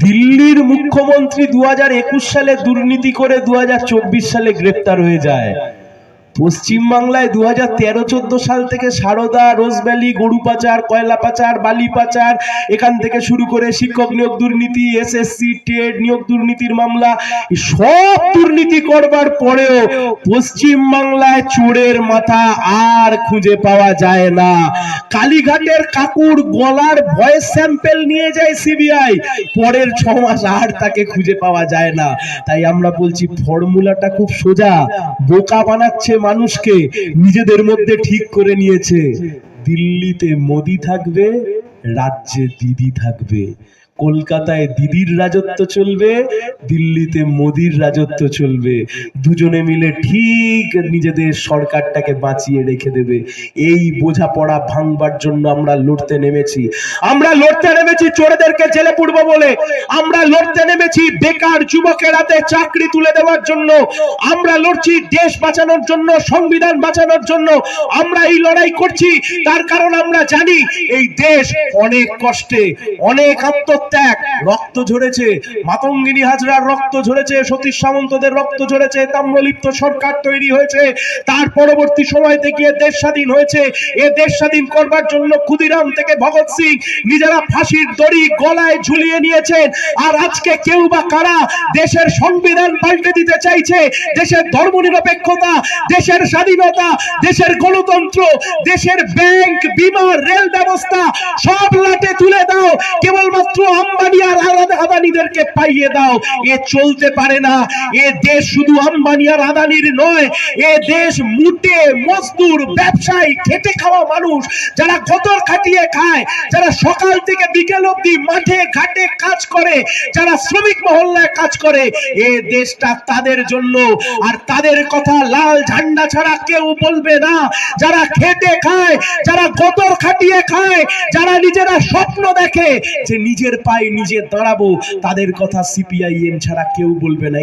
দিল্লির মুখ্যমন্ত্রী দু হাজার একুশ সালে দুর্নীতি করে দু হাজার চব্বিশ সালে গ্রেপ্তার হয়ে যায়। পশ্চিমবাংলায় দু হাজার তেরো, চোদ্দ সাল থেকে সারদা, রোজভ্যালি গরু পাচার কয়লা পাচার বালি পাচার এখান থেকে শুরু করে শিক্ষক নিয়োগ দুর্নীতি, এসএসসি, টেট, নিয়োগ দুর্নীতির মামলা, সব দুর্নীতি করবার পরেও পশ্চিম বাংলায় চোরের মাথা আর খুঁজে পাওয়া যায় না। কালীঘাটের কাকুর গলার ভয়েস স্যাম্পেল নিয়ে যায় সিবিআই, পরের ছ মাস আর তাকে খুঁজে পাওয়া যায় না। তাই আমরা বলছি, ফর্মুলাটা খুব সোজা, বোকা বানাচ্ছে মানুষকে নিজেদের মধ্যে ঠিক করে নিয়েছে। দিল্লিতে মোদি থাকবে রাজ্যে দিদি থাকবে। কলকাতায় দিদির রাজত্ব চলবে, দিল্লিতে মোদির রাজত্ব চলবে। দুজনে মিলে ঠিক নিজেদের সরকারটাকে বাঁচিয়ে রেখে দেবে। এই বোঝাপড়া ভাঙবার জন্য আমরা লড়তে নেমেছি। আমরা লড়তে নেমেছি চোরেদেরকে জেলে পুড়ব বলে। আমরা লড়তে নেমেছি বেকার যুবকের হাতে চাকরি তুলে দেওয়ার জন্য। আমরা লড়ছি দেশ বাঁচানোর জন্য, সংবিধান বাঁচানোর জন্য। আমরা এই লড়াই করছি, তার কারণ আমরা জানি, এই দেশ অনেক কষ্টে, অনেক আত্মত্যাগ রক্ত ঝরেছে। মাতঙ্গিনী হাজরার রক্ত ঝরেছে, সতীশ সামন্তদের রক্ত ঝরেছে, তাম্রলিপ্ত সরকার তৈরি হয়েছে। তার পরবর্তী সময় থেকে এ দেশ স্বাধীন হয়েছে। এ দেশ স্বাধীন করবার জন্য ক্ষুদিরাম থেকে ভগৎ সিং নিজেরা ফাঁসির দড়ি গলায় ঝুলিয়ে নিয়েছেন। আর আজকে কেউ বা কারা দেশের সংবিধান পাল্টে দিতে চাইছে? দেশের ধর্মনিরপেক্ষতা, দেশের স্বাধীনতা, দেশের গণতন্ত্র, দেশের ব্যাংক, বিমা, রেল ব্যবস্থা সব লাটে তুলে দাও। কেবলমাত্র আম্বানি আর আদানিদেরকে পাইয়ে দাও। এ চলতে পারে না। এ দেশ শুধু আদানির নয়, এ দেশ মুটে, মজদুর, ব্যবসায়ী, খেটে খাওয়া মানুষ, যারা খাটিয়ে খায়, যারা সকাল থেকে বিকেল মাঠে, ঘাটে কাজ করে, যারা শ্রমিক মহল্লায় কাজ করে, এ দেশটা তাদের জন্য। আর তাদের কথা লাল ঝান্ডা ছাড়া কেউ বলবে না। যারা খেটে খায়, যারা গতর খাটিয়ে খায়, যারা নিজেরা স্বপ্ন দেখে যে নিজের পায়ে নিজে দাঁড়াবো। তাদের কথা সিপিআইএম ছাড়া কেউ বলবে না।